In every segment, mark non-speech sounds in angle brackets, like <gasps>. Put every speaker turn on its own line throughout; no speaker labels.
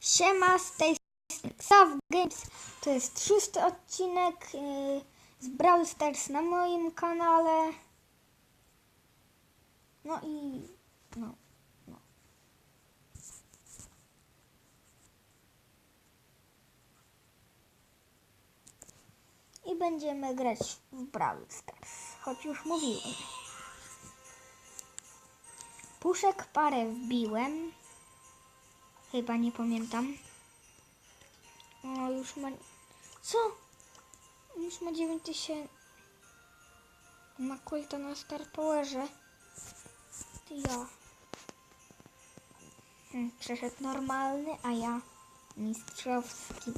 Siema, z tej Xav Games. To jest szósty odcinek yy, z Brawl Stars na moim kanale. No i no, no. I będziemy grać w Brawl Stars, choć już mówiłem. Puszek parę wbiłem. Chyba nie pamiętam. O, już ma... Co? Już ma 9000... Ma kulta na Star Powerze. Ty ja. Hmm, przeszedł normalny, a ja mistrzowski.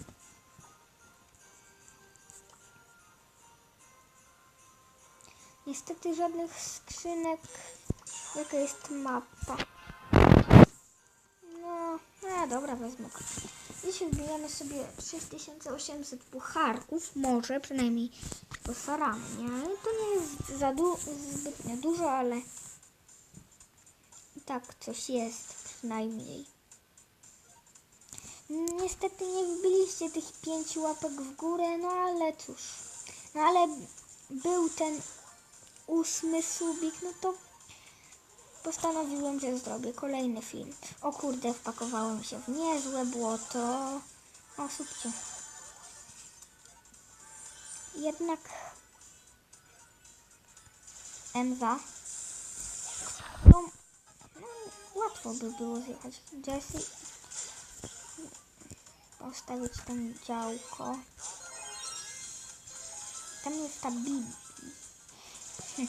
Niestety żadnych skrzynek. Jaka jest mapa? Dobra, wezmę. Dzisiaj wbijamy sobie 6800 pucharków, może przynajmniej postaramy, nie? Ale to nie jest za du zbytnio dużo, ale i tak coś jest przynajmniej. Niestety nie wbiliście tych pięciu łapek w górę, no ale cóż. No ale był ten ósmy subik, no to postanowiłem, że zrobię kolejny film. O kurde, wpakowałem się w niezłe błoto. O, subcie. Jednak Emza. No, no, łatwo by było zjechać. Jessie. Postawić tam działko. Tam jest ta Bibi. Hm.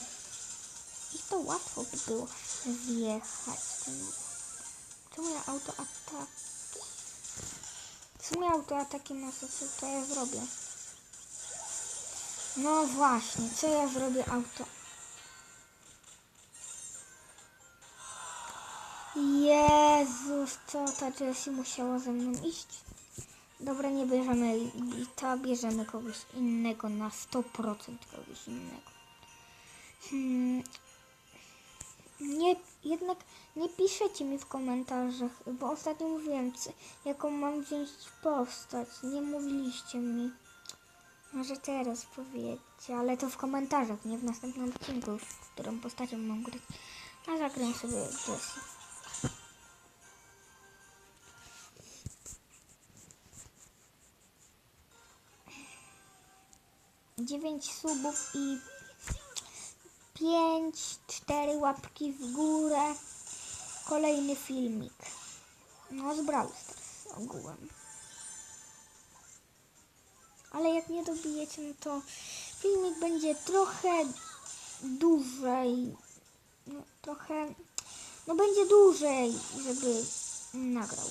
I to łatwo by było zjechać. Ten... Czemu ja autoataki? W sumie autoataki na co, to ja zrobię. No właśnie, co ja zrobię auto? Jezus, co ta Jessie musiała ze mną iść? Dobra, nie bierzemy Bita, bierzemy kogoś innego na 100% kogoś innego. Hmm. Nie, jednak nie piszecie mi w komentarzach, bo ostatnio mówiłem, jaką mam wziąć postać. Nie mówiliście mi. Może teraz powiecie, ale to w komentarzach, nie w następnym odcinku, w którą postacią mam grać. A zagram sobie Jessie. Dziewięć subów i pięć, cztery łapki w górę. Kolejny filmik. No z Brawl Stars ogółem. Ale jak nie dobijecie, no to filmik będzie trochę dłużej. No, trochę, no będzie dłużej, żeby nagrał.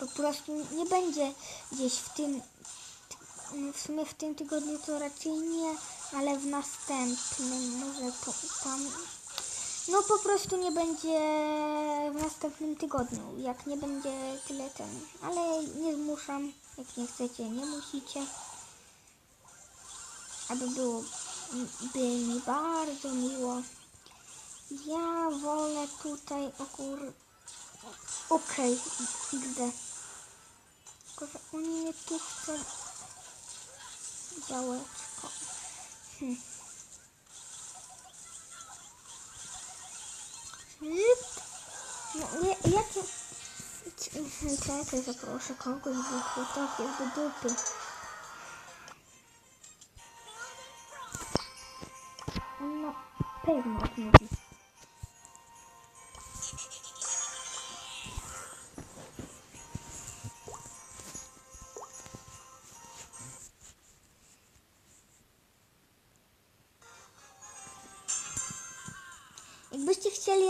Po prostu nie będzie gdzieś w tym, w sumie w tym tygodniu to raczej nie, ale w następnym może po, tam. No po prostu nie będzie w następnym tygodniu, jak nie będzie tyle ten. Ale nie zmuszam, jak nie chcecie, nie musicie. Aby było by mi bardzo miło. Ja wolę tutaj o kur... Okej, XD. Tylko, że oni mnie tu chcą... Działeczko. Hmm. Lip. No, nie, jakie... Czekaj, zaproszę kogoś, bo to tak jest do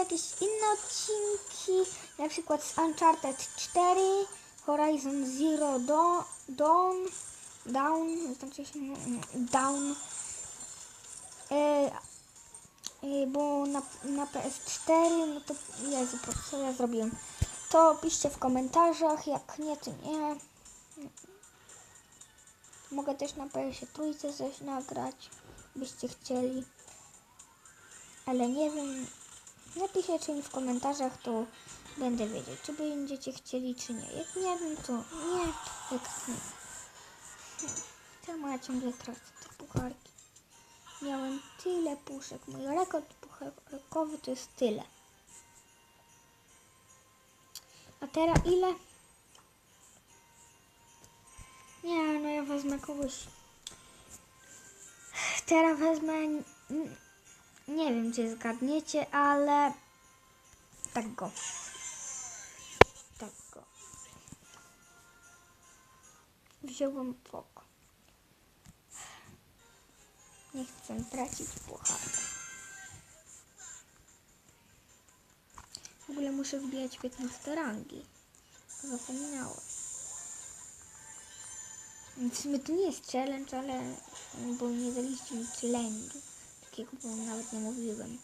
jakieś inne odcinki, na przykład z Uncharted 4, Horizon Zero Dawn, Dawn, Down, się, Down, e, e, bo na, na PS4, no to Jezu, co ja zrobiłem? To piszcie w komentarzach, jak nie, to nie. Mogę też na PS trójce coś nagrać, byście chcieli. Ale nie wiem, napiszecie mi w komentarzach, to będę wiedział, czy będziecie chcieli, czy nie. Jak nie wiem, to nie. Jak nie. Hmm. Czemu ja ciągle tracę te pucharki? Miałem tyle puszek. Mój rekord pucharkowy to jest tyle. A teraz ile? Nie, no ja wezmę kogoś. Teraz wezmę. Nie wiem, czy zgadniecie, ale. Tak go. Tak go. Wziąłem poko. Nie chcę tracić pucharka. W ogóle muszę wbijać 15 rangi. Zapomniałem. W sumie to nie jest challenge, ale bo nie daliście mi challenge'u. Bo nawet nie mówiłem.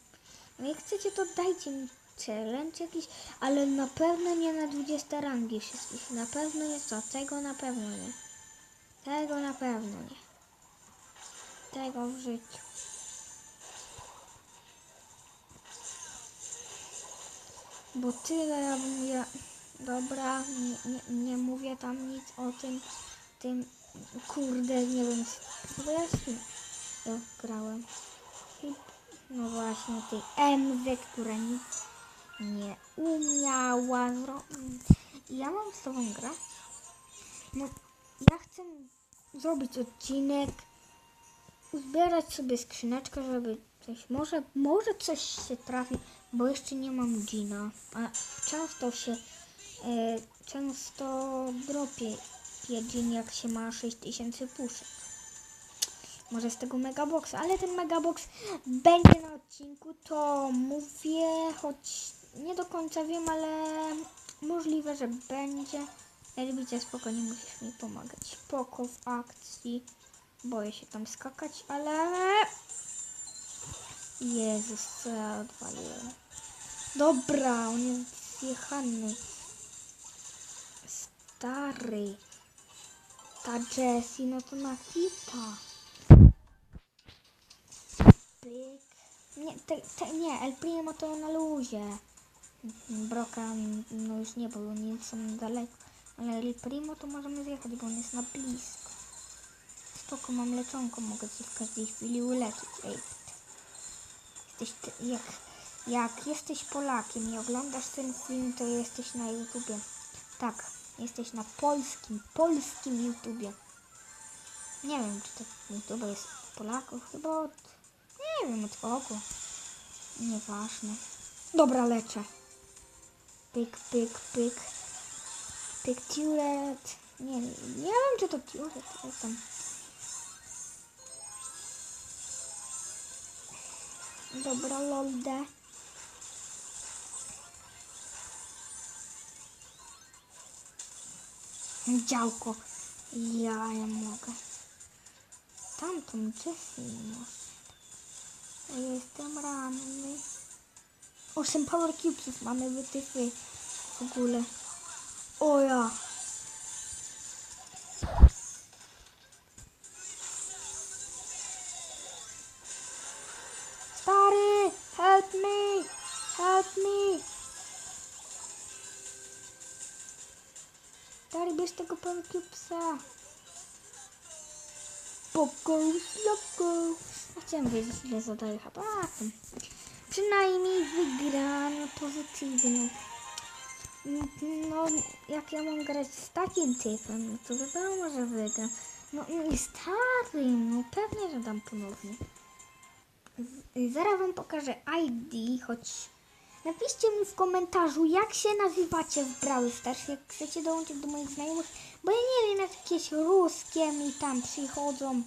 No jak chcecie, to dajcie mi challenge jakiś, ale na pewno nie na 20 rangi wszystkich. Na pewno nie co, tego na pewno nie. Tego na pewno nie. Tego w życiu. Bo tyle ja bym ja... Dobra, nie, nie, nie mówię tam nic o tym, tym, kurde, nie wiem, bo ja z grałem. No właśnie, tej MZ, która nic nie umiała zrobić. Ja mam z tobą grę. No, ja chcę zrobić odcinek, uzbierać sobie skrzyneczkę, żeby coś, może, może coś się trafi, bo jeszcze nie mam Gina, a często się, e, często dropie Gin, jak się ma 6000 puszek. Może z tego megaboxa, ale ten megabox będzie na odcinku, to mówię, choć nie do końca wiem, ale możliwe, że będzie. Elbicie, spokojnie musisz mi pomagać. Poko w akcji. Boję się tam skakać, ale... Jezus, co ja odwaliłem. Dobra, on jest zjechany. Stary. Ta Jessie, no to na hita. Nie, te, te, nie, El Primo to na luzie. Broka, no już nie, bo oni są daleko. Ale El Primo to możemy zjechać, bo on jest na blisko. Spoko, mam leczonko, mogę cię w każdej chwili uleczyć. Ej, jesteś, ty, jak, jak jesteś Polakiem i oglądasz ten film, to jesteś na YouTubie. Tak, jesteś na polskim, polskim YouTubie. Nie wiem, czy to YouTube jest Polaków, chyba od, nie wiem, od kogo. Nieważne. Dobra, leczę. Pyk, pyk, pyk. Pyk, turet. Nie, nie wiem, czy to tam. Dobra, loldę. Działko. Ja, ja mogę. Tamtą Jessie może. Jestem ranny. 8 power cubesów mamy wytyfy w ogóle. O ja. Stary, help me, help me. Stary, bierz tego power cubesa. Pokój, loko. Chciałem wiedzieć, ile. A, tam. Przynajmniej wygrano pozytywnie. No, jak ja mam grać z takim typem, no to wiadomo, że wygram. No, no i starym, no pewnie, że dam ponownie. Zaraz wam pokażę ID, choć napiszcie mi w komentarzu, jak się nazywacie w Brawl Stars, jak chcecie dołączyć do moich znajomych, bo ja nie wiem, jak jakieś ruskie mi tam przychodzą,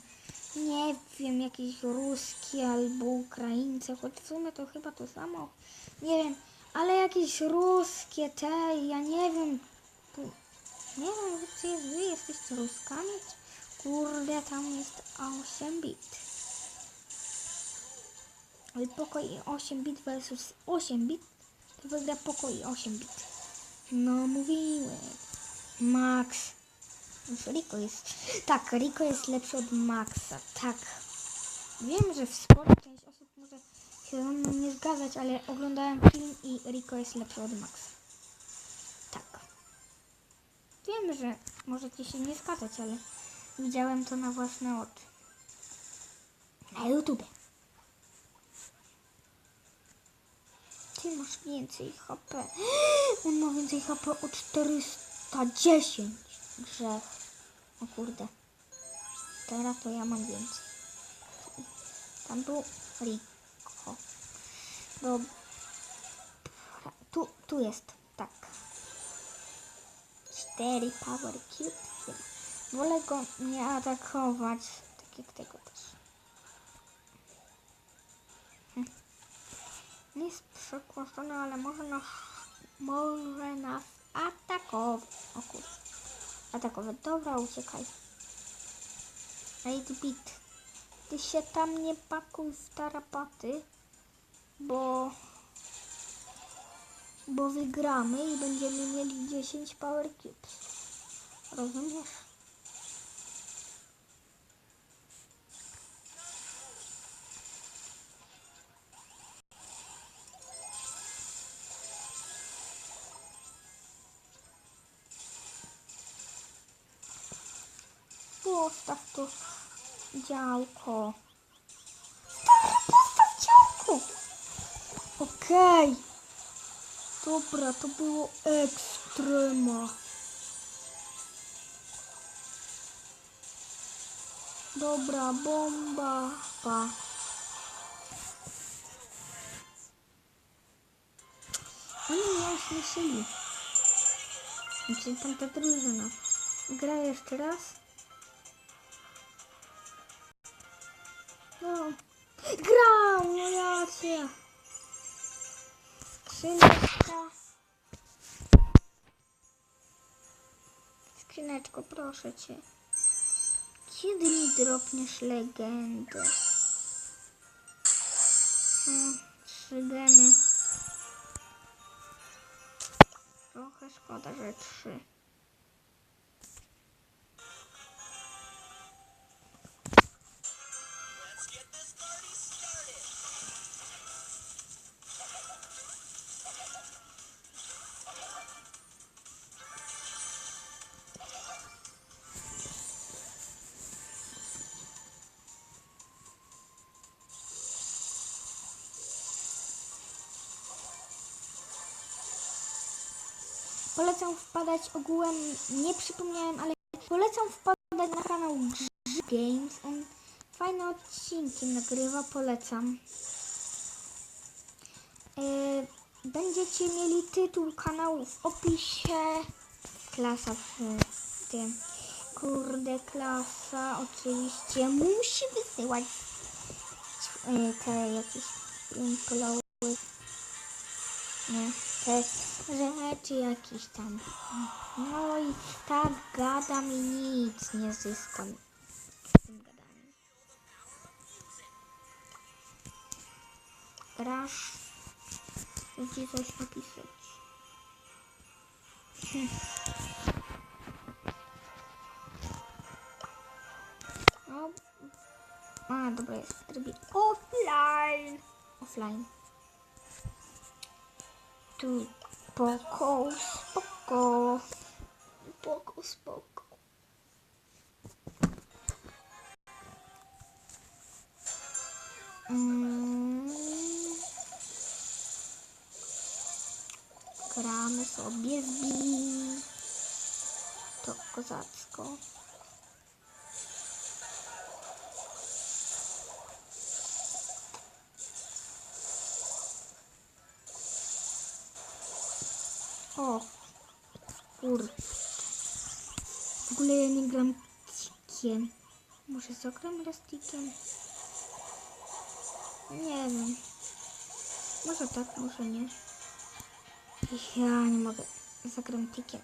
nie wiem, jakieś ruskie albo Ukraińcy, choć w sumie to chyba to samo, nie wiem, ale jakieś ruskie te, ja nie wiem, nie wiem, czy wy jesteście Ruskami, kurde, tam jest 8 bit. Ale pokój 8 bit versus 8 bit, to wygra pokój 8 bit. No, mówiłem. Max. Już Rico jest. Tak, Rico jest lepszy od Maxa. Tak. Wiem, że w spora część osób może się ze mną nie zgadzać, ale oglądałem film i Rico jest lepszy od Maxa. wiem, że możecie się nie zgadzać, ale widziałem to na własne oczy. Na YouTube. Ty masz więcej HP. <gasps> On ma więcej HP o 410. Grzech. O kurde. Teraz to ja mam więcej. Tam był Rico. Dobra. Tu, tu jest. Tak. 4 Power Cube. Wolę go nie atakować. Tak jak tego też. Hm. Nie jest przekłaszczony, ale może nas, może nas atakować. O kurde. Atakować. Dobra, uciekaj. Ej, bit. Ty się tam nie pakuj w tarapaty, bo bo wygramy i będziemy mieli 10 Power Cubes. Rozumiesz? Postaw to działko. Stary, postaw działko! Okej. Dobra, to było ekstrema. Dobra, bomba. Pa. Oni mnie śmieszyli. Znaczy tamta drużyna. Gra jeszcze raz. No. Grał, no racja. Skrzyneczka. Skrzyneczko, proszę cię. Kiedy mi dropniesz legendę? Hmm, trzy gemy. Trochę szkoda, że trzy. Polecam wpadać ogółem, nie przypomniałem, ale polecam wpadać na kanał Grz Games. On fajne odcinki nagrywa, polecam. Yy, będziecie mieli tytuł kanału w opisie. Klasa w tym. Kurde, klasa oczywiście musi wysyłać yy, te jakieś implowy. Nie, te rzeczy jakieś tam. No i tak gadam i nic nie zyskam. Grasz, ci coś napisać. Hm. No. A, dobra, jest offline. Offline. Tu spoko, spoko. Spoko, spoko. Mm. Gramy sobie z Billy. To kozacko. O, kurde. W ogóle ja nie gram tikiem. Może zagram lastikiem? Nie wiem. Może tak, może nie. Ja nie mogę. Zagram tikiem.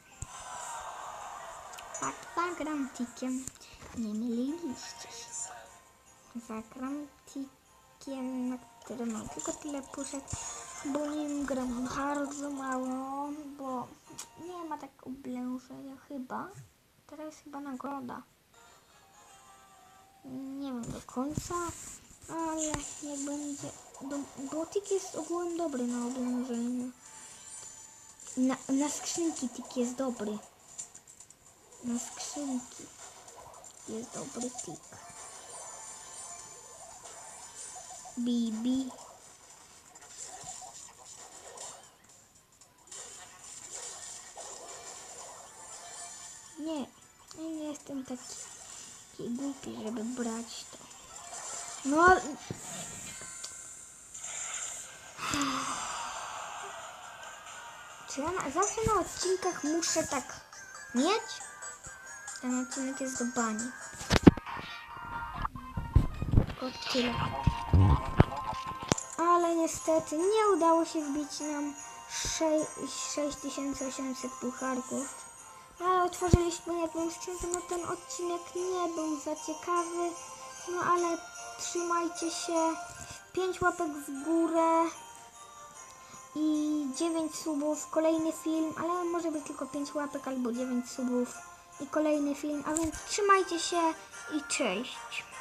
Tak, zagram tikiem. Nie myliliście się. Zagram tikiem, na którym mam tylko tyle puszek, bo nim gram bardzo mało, bo nie ma tak oblężenia chyba. Teraz jest chyba nagroda. Nie wiem do końca, ale jak będzie... Bo, bo tik jest ogółem dobry na oblężeniu. Na, na skrzynki tik jest dobry. na skrzynki. Jest dobry tik. Bibi. Taki, głupi, żeby brać to. No, czy ja na, zawsze na odcinkach muszę tak mieć? Ten odcinek jest do bani. Tylko tyle. Ale niestety nie udało się wbić nam sze- 6800 pucharków. Ale otworzyliśmy jedną skrzynkę, no ten odcinek nie był za ciekawy. No ale trzymajcie się. 5 łapek w górę i 9 subów, kolejny film, ale może być tylko 5 łapek albo 9 subów i kolejny film, a więc trzymajcie się i cześć.